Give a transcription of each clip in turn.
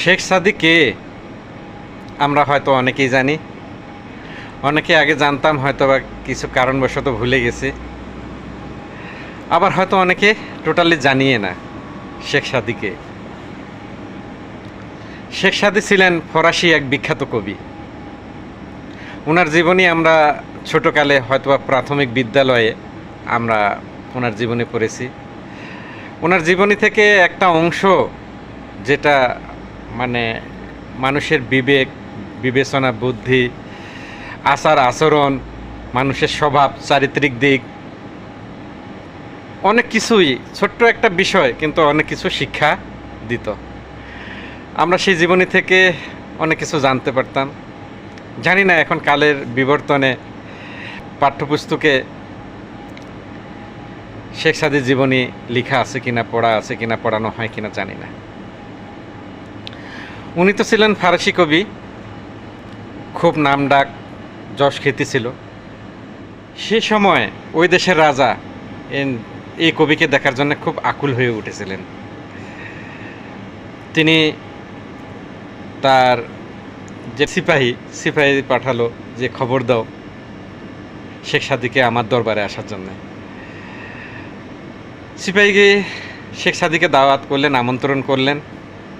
শেখ সাদি কে? আমরা হয়তো অনেকেই জানি। অনেকে আগে জানতাম হয়তো বা কিছু কারণবশত ভুলে গেছি। আবার হয়তো অনেকে টোটালি জানিয়ে না শেখ সাদিকে শেখ সাদি ছিলেন ফরাসি এক বিখ্যাত কবি। ওনার জীবনী আমরা ছোটোকালে হয়তোবা প্রাথমিক বিদ্যালয়ে আমরা ওনার জীবনে পড়েছি। ওনার জীবনী থেকে একটা অংশ যেটা মানে মানুষের বিবেক, বিবেচনা বুদ্ধি, আচার আচরণ, মানুষের স্বভাব, চারিত্রিক দিক, অনেক কিছুই ছোট্ট একটা বিষয়, কিন্তু অনেক কিছু শিক্ষা দিত। আমরা সেই জীবনী থেকে অনেক কিছু জানতে পারতাম। জানি না এখন কালের বিবর্তনে পাঠ্যপুস্তকে শেখ সাদির জীবনী লেখা আছে কিনা, পড়া আছে কিনা, পড়ানো হয় কিনা জানি না। উনি তো ছিলেন ফারসি কবি। খুব নাম ডাক যশ খ্যাতি ছিল। সে সময় ওই দেশের রাজা এই কবিকে দেখার জন্য খুব আকুল হয়ে উঠেছিলেন। তিনি তার যে সিপাহী সিপাহী পাঠালো যে খবর দাও শেখ সাদিকে আমার দরবারে আসার জন্য। সিপাহী গিয়ে শেখ সাদিকে দাওয়াত করলেন, আমন্ত্রণ করলেন।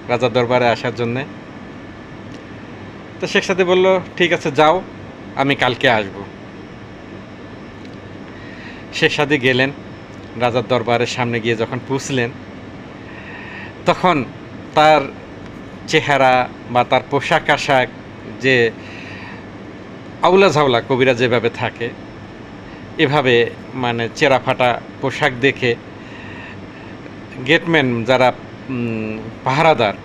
রাজার দরবারে আসার জন্যে। তো শেখ সাথে বলল, ঠিক আছে, যাও, আমি কালকে আসব। শেখ সাদি গেলেন, রাজার দরবারের সামনে গিয়ে যখন পুষলেন, তখন তার চেহারা বা তার পোশাক আশাক যে আউলা ঝাউলা কবিরা যেভাবে থাকে, এভাবে মানে চেরা ফাটা পোশাক দেখে গেটম্যান যারা পাহারাদার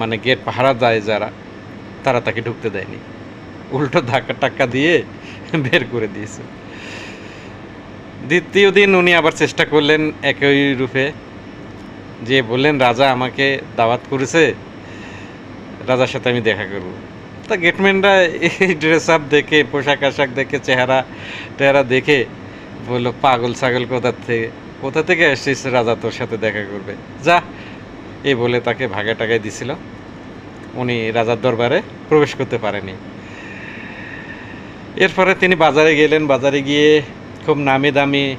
মানে গেট পাহারা দেয় যারা, তারা তাকে ঢুকতে দেয়নি। উল্টো ধাক্কা টাক্কা দিয়ে বের করে দিয়েছে। দ্বিতীয় দিন উনি আবার চেষ্টা করলেন একই রূপে যে বললেন, রাজা আমাকে দাওয়াত করেছে, রাজার সাথে আমি দেখা করব। তা গেটম্যানরা এই ড্রেস আপ দেখে, পোশাক আশাক দেখে, চেহারা টেহারা দেখে বলল, পাগল ছাগল কোথা থেকে কোথা থেকে এসেছিস রাজা, তোর সাথে দেখা করবে? যা এই বলে তাকে ভাগে টাকায় দিছিল। উনি রাজার দরবারে প্রবেশ করতে পারেনি। এরপরে তিনি বাজারে গেলেন। বাজারে গিয়ে খুব নামি দামি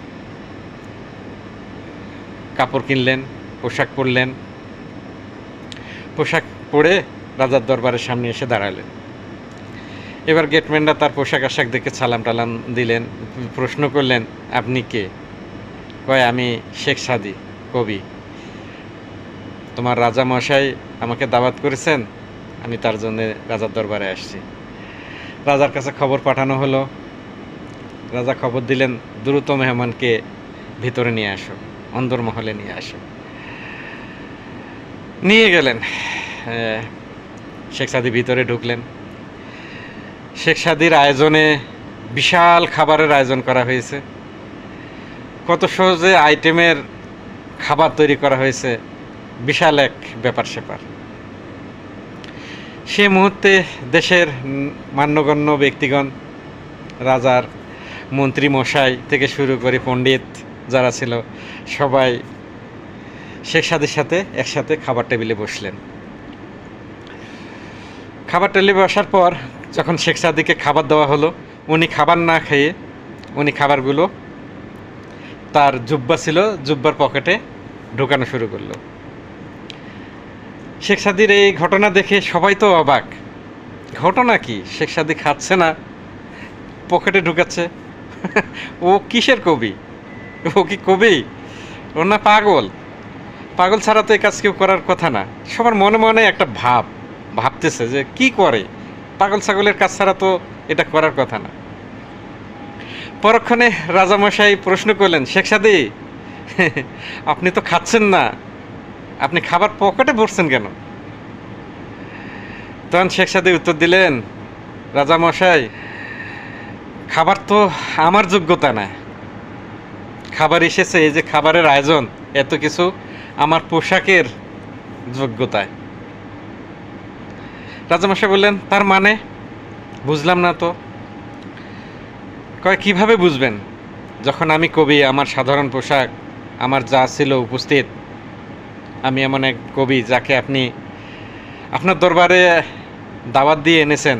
কাপড় কিনলেন, পোশাক পরলেন। পোশাক পরে রাজার দরবারের সামনে এসে দাঁড়ালেন। এবার গেটম্যানরা তার পোশাক আশাক দেখে সালাম টালাম দিলেন, প্রশ্ন করলেন, আপনি কে? কয়, আমি শেখ সাদি, কবি। তোমার রাজা মশাই আমাকে দাওয়াত করেছেন, আমি তার জন্য রাজার দরবারে আসছি। রাজার কাছে খবর পাঠানো হলো। রাজা খবর দিলেন, দ্রুত মেহমানকে ভিতরে নিয়ে আসো অন্দরমহলে নিয়ে আসো। নিয়ে গেলেন। শেখ সাদি ভিতরে ঢুকলেন। শেখ সাদির আয়োজনে বিশাল খাবারের আয়োজন করা হয়েছে। কত সহজে আইটেমের খাবার তৈরি করা হয়েছে। বিশাল এক ব্যাপার স্যাপার সে মুহূর্তে দেশের মান্যগণ্য ব্যক্তিগণ, রাজার মন্ত্রী মশাই থেকে শুরু করে পণ্ডিত যারা ছিল, সবাই শেখ সাদির সাথে একসাথে খাবার টেবিলে বসলেন। খাবার টেবিলে বসার পর যখন শেখ সাদিকে খাবার দেওয়া হলো, উনি খাবার না খেয়ে উনি খাবারগুলো তার জুব্বা ছিল, জুব্বার পকেটে ঢোকানো শুরু করল। শেখ সাদির এই ঘটনা দেখে সবাই তো অবাক। ঘটনা কি? শেখ সাদি খাচ্ছে না, পকেটে ঢুকাচ্ছে। ও কিসের কবি? ও কি কবি? ও না পাগল? পাগল ছাড়া তো এই কাজ কেউ করার কথা না। সবার মনে মনে একটা ভাব, ভাবতেছে যে কি করে? পাগল ছাগলের কাজ ছাড়া তো এটা করার কথা না। পরক্ষণে রাজামশাই প্রশ্ন করলেন, শেখ সাদি, আপনি তো খাচ্ছেন না। আপনি খাবার পকেটে ভরছেন কেন? তখন শেখ সাদি উত্তর দিলেন রাজামশাই খাবার তো আমার যোগ্যতা না। খাবার এসেছে, এই যে খাবারের আয়োজন, এত কিছু আমার পোশাকের যোগ্যতায়। রাজামশাই বললেন, তার মানে? বুঝলাম না তো। কয়, কীভাবে বুঝবেন? যখন আমি কবি, আমার সাধারণ পোশাক, আমার যা ছিল উপস্থিত আমি এমন এক কবি যাকে আপনি আপনার দরবারে দাওয়াত দিয়ে এনেছেন,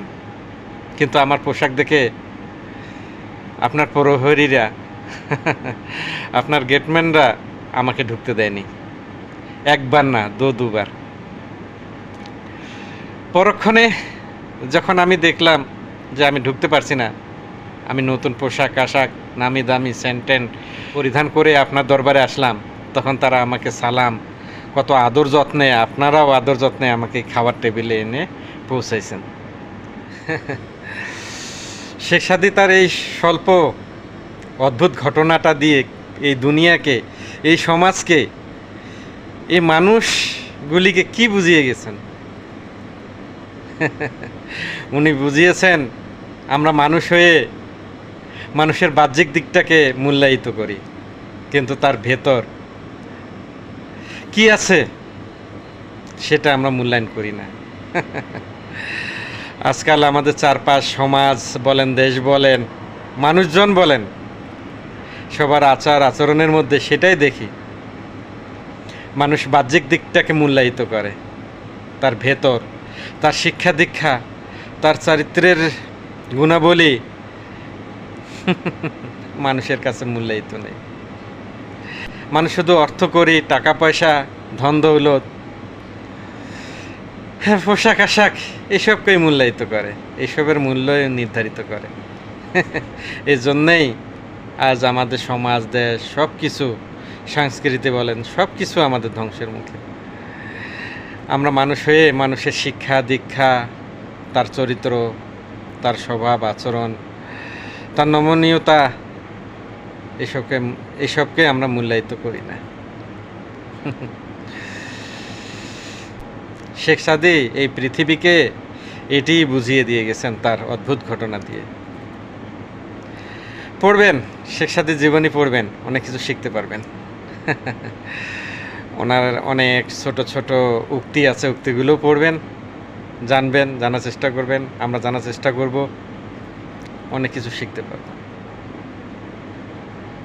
কিন্তু আমার পোশাক দেখে আপনার প্রহরীরা, আপনার গেটম্যানরা আমাকে ঢুকতে দেয়নি। একবার না, দু দুবার। পরক্ষণে যখন আমি দেখলাম যে আমি ঢুকতে পারছি না, আমি নতুন পোশাক, আশাক, নামি দামি সেন্টেন্ট পরিধান করে আপনার দরবারে আসলাম, তখন তারা আমাকে সালাম কত আদর যত্নে, আপনারাও আদর যত্নে আমাকে খাবার টেবিলে এনে পৌঁছাইছেন। শেখ সাদি তার এই স্বল্প অদ্ভুত ঘটনাটা দিয়ে এই দুনিয়াকে, এই সমাজকে, এই মানুষগুলিকে কি বুঝিয়ে গেছেন? উনি বুঝিয়েছেন, আমরা মানুষ হয়ে মানুষের বাহ্যিক দিকটাকে মূল্যায়িত করি, কিন্তু তার ভেতর কি আছে? সেটা আমরা মূল্যায়ন করি না। আজকাল আমাদের চারপাশ সমাজ বলেন, দেশ বলেন, মানুষজন বলেন, সবার আচার আচরণের মধ্যে সেটাই দেখি। মানুষ বাহ্যিক দিকটাকে মূল্যায়িত করে, তার ভেতর, তার শিক্ষা দীক্ষা, তার চরিত্রের গুণাবলী। মানুষের কাছে মূল্যায়িত নেই। মানুষ শুধু অর্থ করি, টাকা পয়সা, ধন দৌলত। হ্যাঁ পোশাক আশাক, এসবকেই মূল্যায়িত করে। এসবের মূল্য নির্ধারিত করে। এই জন্যেই আজ আমাদের সমাজ, দেশ সব কিছু সংস্কৃতি বলেন সব কিছু আমাদের ধ্বংসের মুখে। আমরা মানুষ হয়ে মানুষের শিক্ষা, দীক্ষা, তার চরিত্র, তার স্বভাব, আচরণ, তার নমনীয়তা এসবকে এসবকে আমরা মূল্যায়িত করি না। শেখ সাদি, এই পৃথিবীকে এটিই বুঝিয়ে দিয়ে গেছেন তার অদ্ভুত ঘটনা দিয়ে। পড়বেন, শেখ সাদির জীবনী পড়বেন, অনেক কিছু শিখতে পারবেন। ওনার অনেক ছোট ছোট উক্তি আছে, উক্তিগুলোও পড়বেন, জানবেন, জানার চেষ্টা করবেন, আমরা জানার চেষ্টা করব, অনেক কিছু শিখতে পারব।